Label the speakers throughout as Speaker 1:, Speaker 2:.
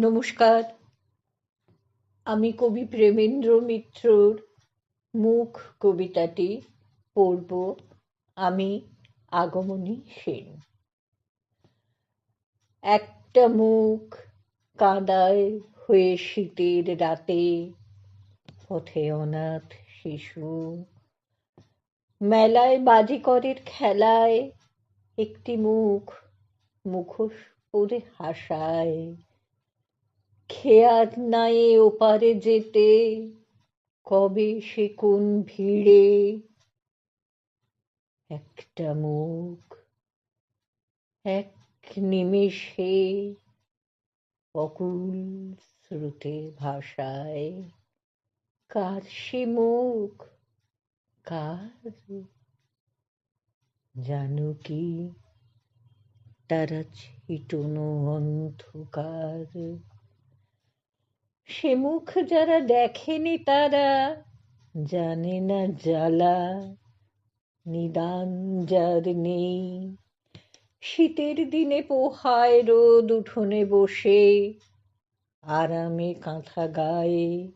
Speaker 1: নমস্কার। আমি কবি প্রেমেন্দ্র মিত্রর মুখ কবিতাটি পড়ব আমি আগমনী সেন। একটা মুখ কাদায় হয়ে শীতের রাতে, পথে অনাথ শিশু। মেলায় বাজিকরের খেলায়, একটি মুখ মুখোশ পরে হাসায়। খেয়াত নাই ওপারে যেতে, কবে সে কোন ভিড়ে? একটা মুখ, এক নিমেষে অকুল স্রোতে ভাষায় কার সে মুখ, কার জানো কি? তারা ছিটনো অন্ধকার। সে মুখ যারা দেখেনি তারা জানে না জ্বালা, নিদান যার নেই। শীতের দিনে পোহায় রোদ উঠোনে বসে, আরামে কাঁথা গায়ে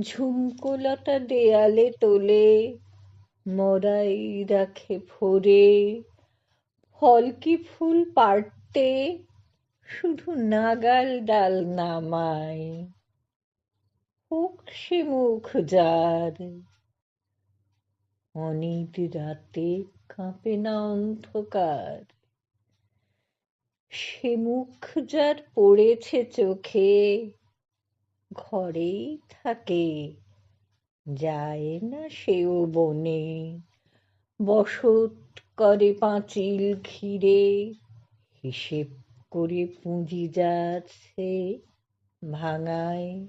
Speaker 1: ঝুমকোলতা দেয়ালে তোলে, মরাই রাখে ভরে। ফলকি ফুল পাড়তে, শুধু নাগাল ডাল নামায় হোক সে মুখ যার। অনিদ রাতে কাঁপে না অন্ধকার। সে মুখ যার পড়েছে চোখে, ঘরেই থাকে, যায় না সেও বনে। বসত করে পাঁচিল ঘিরে, হিসেব করে পুঁজি যাচ্ছে ভাঙায়।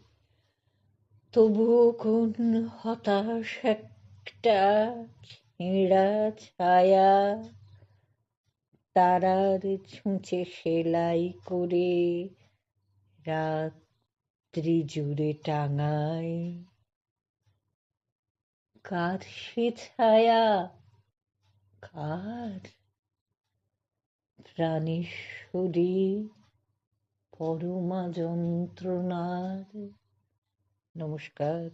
Speaker 1: তবুও কোন হতাশ একটা ছেঁড়া ছায়া? তারার ছুঁচে সেলাই করে রাত্রি জুড়ে টাঙায়। কার সে ছায়া? কার? প্রাণেশ্বরী পরমা যন্ত্রণার নমস্কার।